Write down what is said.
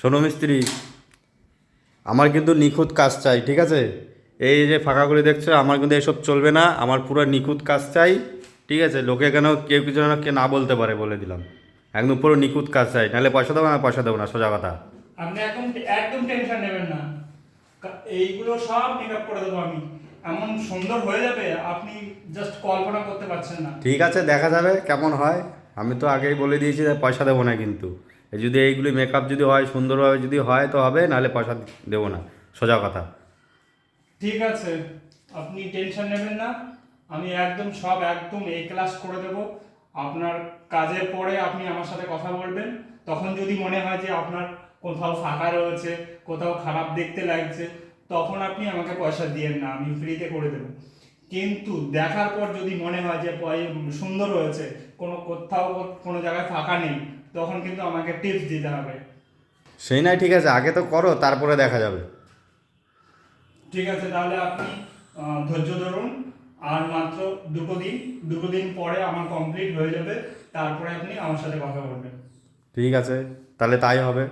শোনো মিস্ত্রি আমার কিন্তু নিখুঁত কাজ চাই ঠিক আছে? এই যে ফাঁকাগুলি দেখছ আমার কিন্তু এসব চলবে না আমার পুরো নিখুঁত কাজ চাই ঠিক আছে? লোকে কেন কেউ কিছু যেন কে না বলতে পারে বলে দিলাম। একদম পুরো নিখুঁত কাজ চাই নাহলে পয়সা দেবো না পয়সা দেবো না সোজা কথা। আপনি একদম একদম টেনশন নেবেন না। এইগুলো সব মেকআপ করে দেবো আমি। এমন সুন্দর হয়ে যাবে আপনি জাস্ট কল্পনা করতে পারছেন না। ঠিক আছে দেখা যাবে কেমন হয়। আমি তো আগেই বলে দিয়েছি যে পয়সা দেবো না কিন্তু। যদি এইগুলি মেকআপ যদি হয়, সুন্দরভাবে যদি হয়, তো হবে, নাহলে পয়সা দেবো না। সোজা কথা। ঠিক আছে। আপনি টেনশন নেবেন না। আমি একদম সব একদম এ ক্লাস করে দেব। আপনার কাজের পরে আপনি আমার সাথে কথা বলবেন। তখন যদি মনে হয় যে আপনার কোথাও ফাঁকা রয়েছে, কোথাও খারাপ দেখতে লাগছে, তখন আপনি আমাকে পয়সা দিয়েন না। আমি ফ্রিতে করে দেবো। কিন্তু দেখার পর যদি মনে হয় যে সুন্দর হয়েছে কোনো কোথাও কোনো জায়গায় ফাঁকা নেই তখন কিন্তু আমাকে টিপস দিতে হবে। সেই নাই ঠিক আছে আগে তো করো তারপরে দেখা যাবে। ঠিক আছে তাহলে আপনি ধৈর্য ধরুন আর মাত্র দুটো দিন দুটো দিন পরে আমার কমপ্লিট হয়ে যাবে তারপরে আপনি আমার সাথে কথা বলবেন। ঠিক আছে তাহলে তাই হবে।